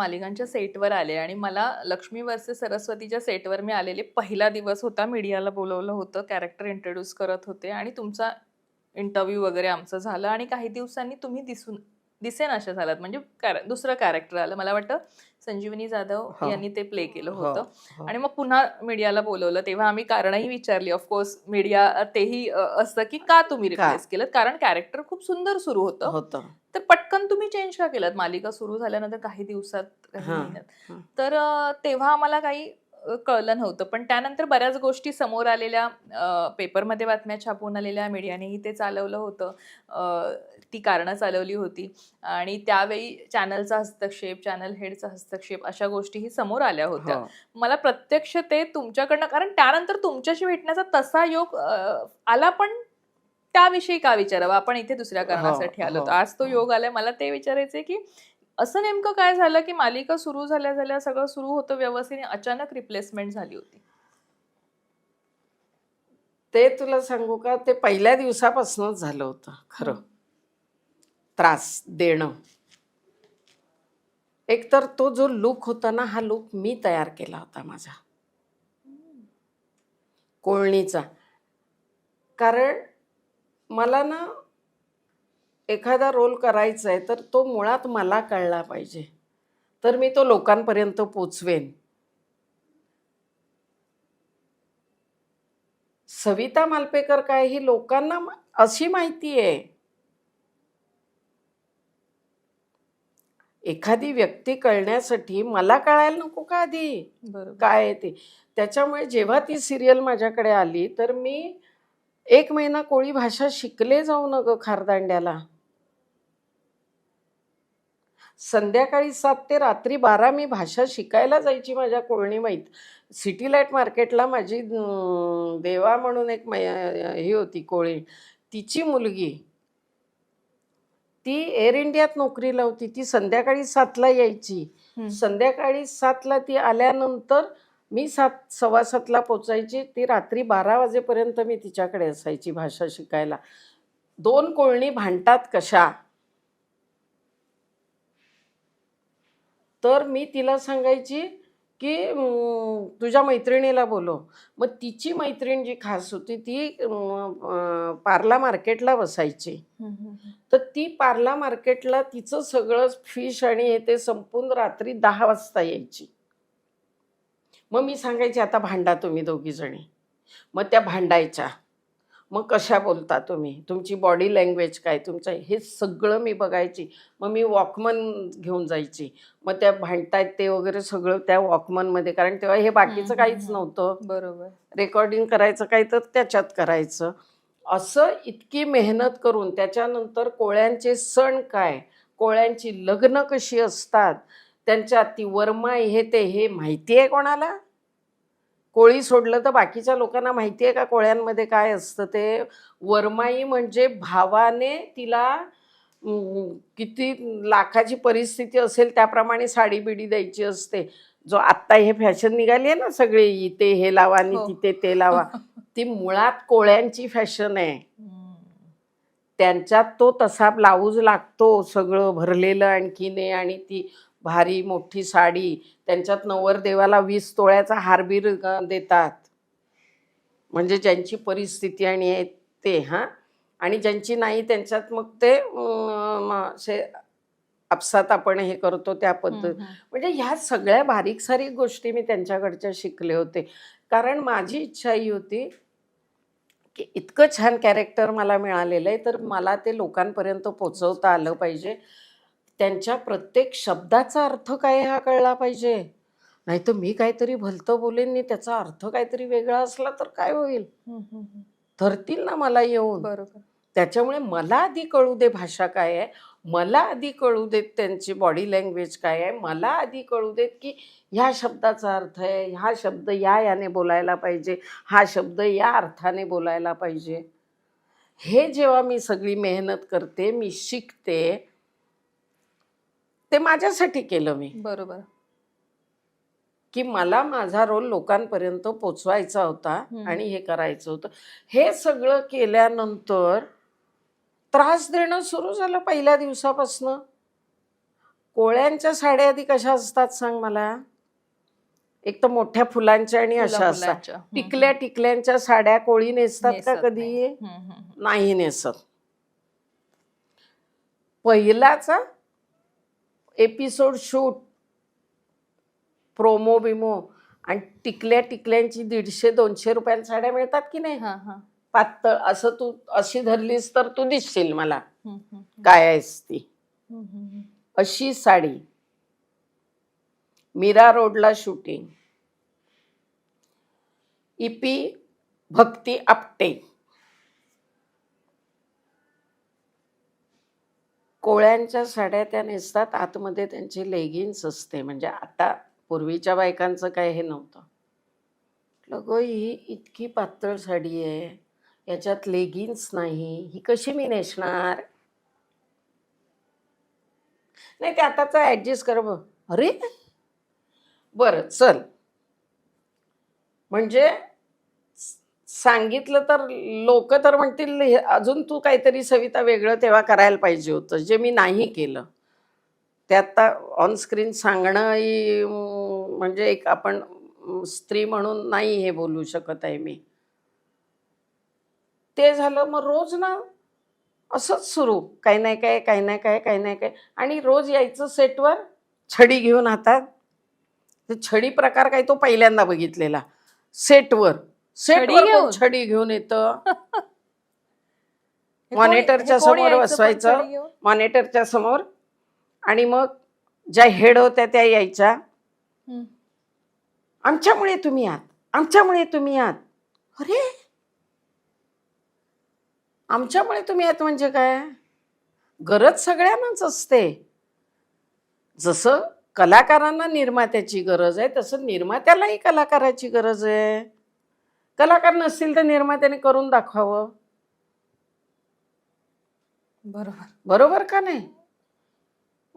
मालिकांच्या सेटवर आले आणि मला लक्ष्मी वर्सेस सरस्वतीच्या सेटवर मी आलेले पहिला दिवस होता. मीडियाला बोलवलं होतं कॅरेक्टर इंट्रोड्यूस करत होते आणि तुमचा इंटरव्ह्यू वगैरे आमचं झालं आणि काही दिवसांनी तुम्ही दिसून दिसेन अशा झालात म्हणजे दुसरं कॅरेक्टर आलं. मला वाटतं संजीवनी जाधव. यांनी ते प्ले केलं होतं. आणि मग पुन्हा मीडियाला बोलवलं. तेव्हा आम्ही कारणही विचारली. ऑफकोर्स मीडिया तेही असतं की का तुम्ही? रिप्लेस केलं? कारण कॅरेक्टर खूप सुंदर सुरू होतं. तर पटकन तुम्ही चेंज का केलं मालिका सुरू झाल्यानंतर काही दिवसात काही महिन्यात. तर तेव्हा आम्हाला काही कळलं नव्हतं. पण त्यानंतर बऱ्याच गोष्टी समोर आलेल्या पेपरमध्ये बातम्या छापून आलेल्या मीडियानेही ते चालवलं होतं. ती कारणं चालवली होती. आणि त्यावेळी चॅनलचा हस्तक्षेप चॅनल हेडचा हस्तक्षेप अशा गोष्टीही समोर आल्या होत्या. हो. मला प्रत्यक्ष ते तुमच्याकडनं कारण त्यानंतर तुमच्याशी भेटण्याचा तसा योग आला पण त्याविषयी का विचारावं? आपण इथे दुसऱ्या कारणासाठी आलो हो, होतो आज तो हो. योग आलाय मला ते विचारायचंय की असं नेमकं काय झालं की मालिका सुरू झाल्या झाल्या सगळं सुरू होतं व्यवस्थित अचानक रिप्लेसमेंट झाली होती? ते तुला सांगू का? ते पहिल्या दिवसापासूनच झालं होतं खरं. हं. त्रास देणं. एकतर तो जो लुक होता ना हा लुक मी तयार केला होता माझा. कोळणीचा. कारण मला ना एखादा रोल करायचा आहे तर तो मुळात मला कळला पाहिजे. तर मी तो लोकांपर्यंत पोचवेन. सविता मालपेकर काय ही लोकांना अशी माहिती आहे एखादी व्यक्ती कळण्यासाठी मला कळायला नको का आधी? काय आहे ते? त्याच्यामुळे जेव्हा ती सिरियल माझ्याकडे आली तर मी एक महिना कोळी भाषा शिकले जाऊ न ग खारदांड्याला. संध्याकाळी सात ते रात्री बारा मी भाषा शिकायला जायची माझ्या कोळणी माहीत सिटी लाइट मार्केटला माझी देवा म्हणून एक मै ही होती कोळी. तिची मुलगी. ती एअर इंडियात नोकरीला होती ती संध्याकाळी सातला यायची. संध्याकाळी सातला ती आल्यानंतर मी सात सव्वा सातला पोचायची. ती रात्री बारा वाजेपर्यंत मी तिच्याकडे असायची भाषा शिकायला. दोन कोळणी भांडतात कशा? तर मी तिला सांगायची की तुझ्या मैत्रिणीला बोलव. मग तिची मैत्रीण जी खास होती ती पार्ला मार्केटला बसायची. तर ती पार्ला मार्केटला तिचं सगळं फिश आणि हे ते संपून रात्री दहा वाजता यायची. मग मी सांगायचे आता भांडा तुम्ही दोघी जणी मग त्या भांडायच्या. मग कशा बोलता तुम्ही? तुमची बॉडी लँग्वेज काय? तुमचं हे सगळं मी बघायची. मग मी वॉकमन घेऊन जायची. मग त्या भांडतायत ते वगैरे सगळं त्या वॉकमनमध्ये कारण तेव्हा हे बाकीचं काहीच. नव्हतं. बरोबर. रेकॉर्डिंग करायचं काही तर त्याच्यात करायचं. असं इतकी मेहनत करून त्याच्यानंतर कोळ्यांचे सण काय? कोळ्यांची लग्न कशी असतात? त्यांच्यात ती वरमाई हे ते हे माहिती आहे कोणाला? कोळी सोडलं तर बाकीच्या लोकांना माहिती आहे का कोळ्यांमध्ये काय असतं ते वरमाई म्हणजे भावाने तिला किती लाखाची परिस्थिती असेल त्याप्रमाणे साडी बिडी द्यायची असते जो आत्ता हे फॅशन निघाली आहे ना सगळे इथे हे लावा आणि हो. तिथे ते लावा ती मुळात कोळ्यांची फॅशन आहे. त्यांच्यात तो तसा ब्लाऊज लागतो सगळं भरलेलं आणखीने आणि ती भारी मोठी साडी त्यांच्यात नवरदेवाला वीस तोळ्याचा हारबीर देतात. म्हणजे ज्यांची परिस्थिती आणि आहे ते हां? आणि ज्यांची नाही त्यांच्यात मग ते असे आपसात आपण हे करतो त्या पद्धत. म्हणजे ह्या सगळ्या बारीक सारीक गोष्टी मी त्यांच्याकडच्या शिकले होते. कारण माझी इच्छा ही होती की इतकं छान कॅरेक्टर मला मिळालेलं आहे तर मला ते लोकांपर्यंत पोचवता आलं पाहिजे. त्यांच्या प्रत्येक शब्दाचा अर्थ काय हा कळला पाहिजे. नाही तर मी काहीतरी भलतं बोलेन त्याचा अर्थ काहीतरी वेगळा असला तर काय होईल. धरतील ना मला येऊन. बरोबर. त्याच्यामुळे मला आधी कळू दे भाषा काय आहे. मला आधी कळू देत त्यांची बॉडी लँग्वेज काय आहे. मला आधी कळू देत की ह्या शब्दाचा अर्थ आहे. हा शब्द या याने बोलायला पाहिजे. हा शब्द या अर्थाने बोलायला पाहिजे. हे जेव्हा मी सगळी मेहनत करते मी शिकते ते माझ्यासाठी केलं मी. बरोबर. की मला माझा रोल लोकांपर्यंत पोचवायचा होता. आणि हे करायचं होतं. हे सगळं केल्यानंतर त्रास देणं सुरू झालं पहिल्या दिवसापासनं. कोळ्यांच्या साड्या आधी कशा असतात सांग मला? एक तर मोठ्या फुलांच्या आणि अशा असतात. टिकल्या टिकल्यांच्या साड्या कोळी नेसतात का कधी. नाही नेसत. पहिलाचा एपिसोड शूट प्रोमो बिमो आणि टिकल्या टिकल्यांची दीडशे दोनशे रुपयांच्या साड्या मिळतात की नाही. पातळ. असं तू अशी धरलीस तर तू दिसशील मला. काय आहेस ती. अशी साडी. मीरा रोडला शूटिंग इपी भक्ती आपटे. कोळ्यांच्या साड्या त्या नेसतात आतमध्ये त्यांची लेगिन्स असते. म्हणजे आता पूर्वीच्या बायकांचं काय हे नव्हतं. लगो ही इतकी पातळ साडी आहे. याच्यात लेगिन्स नाही. ही कशी मी नेसणार? नाही ते आताच ॲडजस्ट कर बघ. अरे! बरं चल. म्हणजे सांगितलं तर लोक तर म्हणतील अजून तू काहीतरी सविता वेगळं तेव्हा करायला पाहिजे होतं जे मी नाही केलं. ते आत्ता ऑन स्क्रीन सांगणं ही, म्हणजे एक आपण स्त्री म्हणून नाही हे बोलू शकत आहे मी. ते झालं मग रोज ना असंच सुरू काही नाही काय काही नाही काय काही नाही काय आणि रोज यायचं सेटवर छडी घेऊन हातात. छडी प्रकार काही तो पहिल्यांदा बघितलेला. सेटवर. सेटवर घेऊन? छडी घेऊन येतं. हे कोण- मॉनिटरच्या हे कोण समोर यायचं पण बसवायचं. छडी घेऊन? मॉनिटरच्या समोर. आणि मग ज्या हेड होत्या त्या यायच्या. हम्म. आमच्यामुळे तुम्ही आहात. आमच्यामुळे तुम्ही आहात. अरे! आमच्यामुळे तुम्ही आहात म्हणजे काय? गरज सगळ्यांनाच असते. जसं कलाकारांना निर्मात्याची गरज आहे तसं निर्मात्यालाही कलाकाराची गरज आहे. कलाकार नसतील तर निर्मात्याने करून दाखवावं. बरोबर. बरोबर का नाही?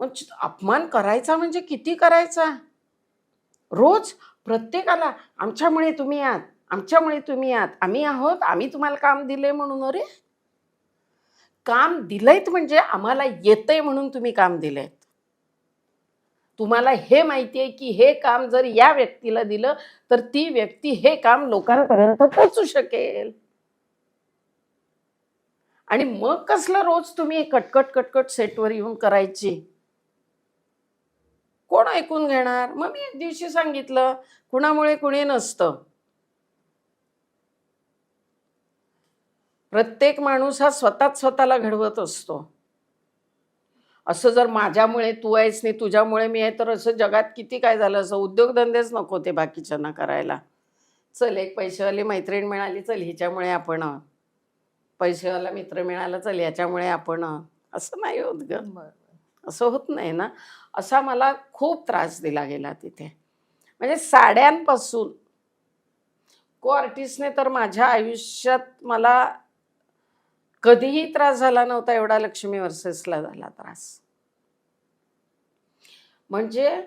मग अपमान करायचा म्हणजे किती करायचा? रोज प्रत्येकाला आमच्यामुळे तुम्ही आहात आमच्यामुळे तुम्ही आहात आम्ही आहोत आम्ही तुम्हाला काम दिले म्हणून अरे! काम दिलंयत म्हणजे आम्हाला येतंय म्हणून तुम्ही काम दिलंयत. तुम्हाला हे माहिती आहे की हे काम जर या व्यक्तीला दिलं तर ती व्यक्ती हे काम लोकांपर्यंत पोचू शकेल. आणि मग कसलं रोज तुम्ही कटकट कटकट सेटवर येऊन करायची? कोण ऐकून घेणार? मग मी एक दिवशी सांगितलं कुणामुळे कुणी नसतं. प्रत्येक माणूस हा स्वतःच स्वतःला घडवत असतो. असं जर माझ्यामुळे तू आहेस नाही तुझ्यामुळे मी आहे तर असं जगात किती काय झालं? असं उद्योगधंदेच नको ते बाकीच्यांना करायला. चल एक पैसेवाली मैत्रीण मिळाली चल हिच्यामुळे आपण पैसेवाला मित्र मिळाला चल याच्यामुळे आपण असं नाही होत ग. बरोबर. असं होत नाही ना. असा मला खूप त्रास दिला गेला तिथे. म्हणजे साड्यांपासून. को आर्टिस्टने तर माझ्या आयुष्यात मला कधीही त्रास झाला नव्हता एवढा लक्ष्मी वर्सेसला झाला त्रास. म्हणजे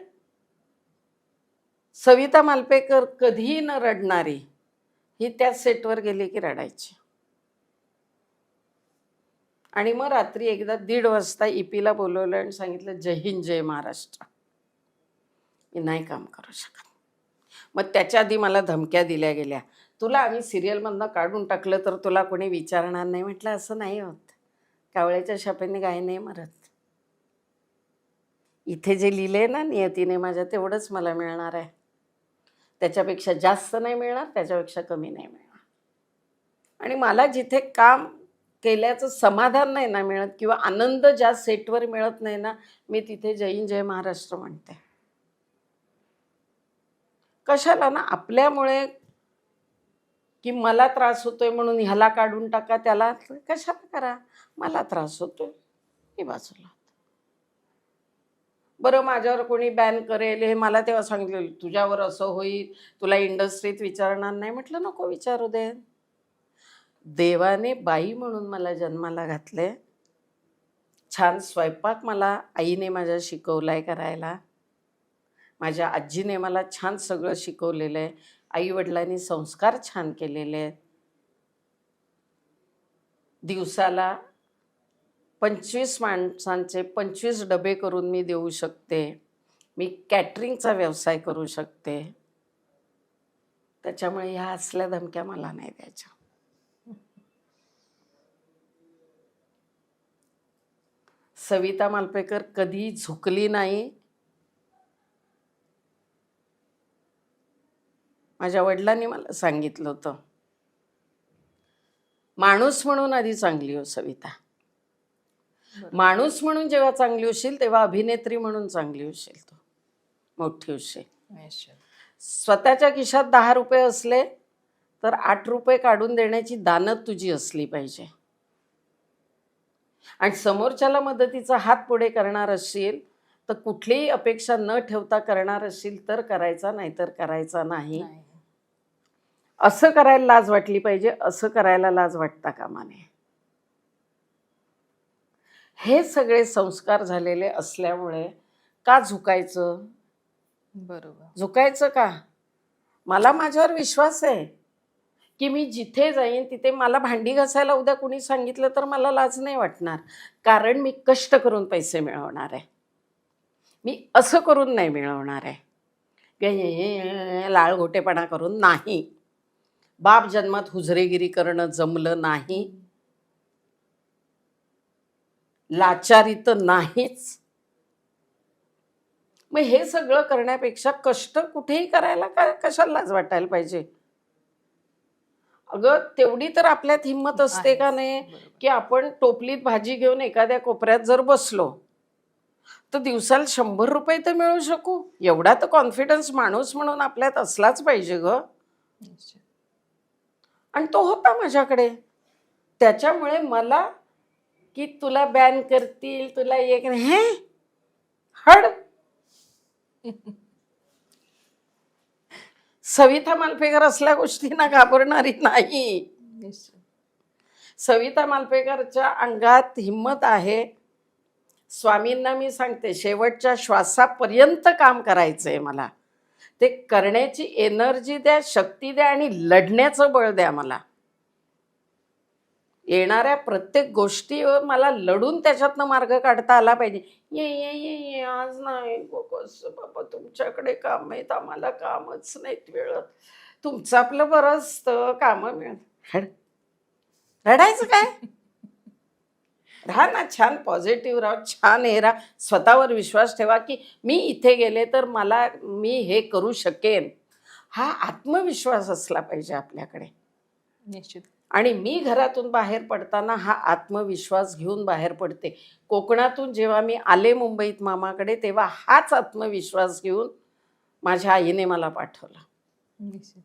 सविता मालपेकर कधीही न रडणारी ही त्याच सेटवर गेली की रडायची. आणि मग रात्री एकदा दीड वाजता ईपीला बोलवलं आणि सांगितलं जय हिंद जय महाराष्ट्र. मी नाही काम करू शकत. मग त्याच्या आधी मला धमक्या दिल्या गेल्या. तुला आम्ही सिरियलमधनं काढून टाकलं तर तुला कोणी विचारणार नाही. म्हटलं असं नाही होत. कावळ्याच्या शापेने गाय नाही मरत. इथे जे लिहिले ना नियतीने माझ्या तेवढंच मला मिळणार आहे. त्याच्यापेक्षा जास्त नाही मिळणार त्याच्यापेक्षा कमी नाही मिळणार. आणि मला जिथे काम केल्याचं समाधान नाही ना मिळत किंवा आनंद ज्या सेटवर मिळत नाही ना मी तिथे जैन जय महाराष्ट्र म्हणते. कशाला ना आपल्यामुळे की मला त्रास होतोय म्हणून ह्याला काढून टाका त्याला कशाला करा? मला त्रास होतोय. मी बाजूला बरं माझ्यावर कोणी बॅन करेल हे मला तेव्हा सांगितलेलं. तुझ्यावर असं होईल तुला इंडस्ट्रीत विचारणार नाही. म्हटलं नको विचारू दे. देवाने बाई म्हणून मला जन्माला घातले. छान स्वयंपाक मला आईने माझ्या शिकवलाय करायला. माझ्या आजीने मला छान सगळं शिकवलेलं आहे. आई वडिलांनी संस्कार छान केलेले आहेत. दिवसाला पंचवीस माणसांचे पंचवीस डबे करून मी देऊ शकते. मी कॅटरिंगचा व्यवसाय करू शकते. त्याच्यामुळे ह्या असल्या धमक्या मला नाही द्यायच्या. सविता मालपेकर कधी झुकली नाही. माझ्या वडिलांनी मला सांगितलं होतं. माणूस म्हणून आधी चांगली हो सविता. माणूस म्हणून जेव्हा चांगली होशील तेव्हा अभिनेत्री म्हणून चांगली होशील तू. मोठी होशील. स्वतःच्या खिशात दहा रुपये असले तर आठ रुपये काढून देण्याची दानत तुझी असली पाहिजे. आणि समोरच्याला मदतीचा हात पुढे करणार असशील तर कुठलीही अपेक्षा न ठेवता करणार असशील तर करायचा नाहीतर करायचा नाही. नाही. असं करायला लाज वाटली पाहिजे असं करायला लाज वाटता कामा नये. हे सगळे संस्कार झालेले असल्यामुळे का झुकायचं? बरोबर. झुकायचं का? मला माझ्यावर विश्वास आहे की मी जिथे जाईन तिथे मला भांडी घासायला उद्या कुणी सांगितलं तर मला लाज नाही वाटणार. कारण मी कष्ट करून पैसे मिळवणार आहे. मी असं करून नाही मिळवणार आहे. गे- लाळघोटेपणा करून नाही. बाप जन्मात हुजरेगिरी करणं जमलं नाही लाचारी तर नाहीच मग हे सगळं करण्यापेक्षा कष्ट कुठेही करायला काय कशाला लाज वाटायला पाहिजे अगं तेवढी तर आपल्यात हिंमत असते का. नाही. की आपण टोपलीत भाजी घेऊन एखाद्या कोपऱ्यात जर बसलो तर दिवसाला शंभर रुपये तर मिळू शकू एवढा तर कॉन्फिडन्स माणूस म्हणून आपल्यात असलाच पाहिजे ग. आणि तो होता माझ्याकडे. त्याच्यामुळे मला की तुला बॅन करतील तुला एक हे? हड. सविता मालपेकर असल्या गोष्टींना घाबरणारी नाही. सविता मालपेकरच्या अंगात हिंमत आहे. स्वामींना मी सांगते शेवटच्या श्वासापर्यंत काम करायचं आहे मला. ते करण्याची एनर्जी द्या शक्ती द्या आणि लढण्याचं बळ द्या मला. येणाऱ्या प्रत्येक गोष्टीवर मला लढून त्याच्यातनं मार्ग काढता आला पाहिजे. ये ये ये ये आज नाही गो बाबा तुमच्याकडे काम आहेत आम्हाला कामच नाहीत मिळत. तुमचं आपलं बरं असतं कामं मिळत. रडायचं काय? राहा ना छान पॉझिटिव्ह राहा छान हे राहा. स्वतःवर विश्वास ठेवा की मी इथे गेले तर मला मी हे करू शकेन. हा आत्मविश्वास असला पाहिजे आपल्याकडे. निश्चित. आणि मी घरातून बाहेर पडताना हा आत्मविश्वास घेऊन बाहेर पडते. कोकणातून जेव्हा मी आले मुंबईत मामाकडे तेव्हा हाच आत्मविश्वास घेऊन माझ्या आईने मला पाठवलं. निश्चित.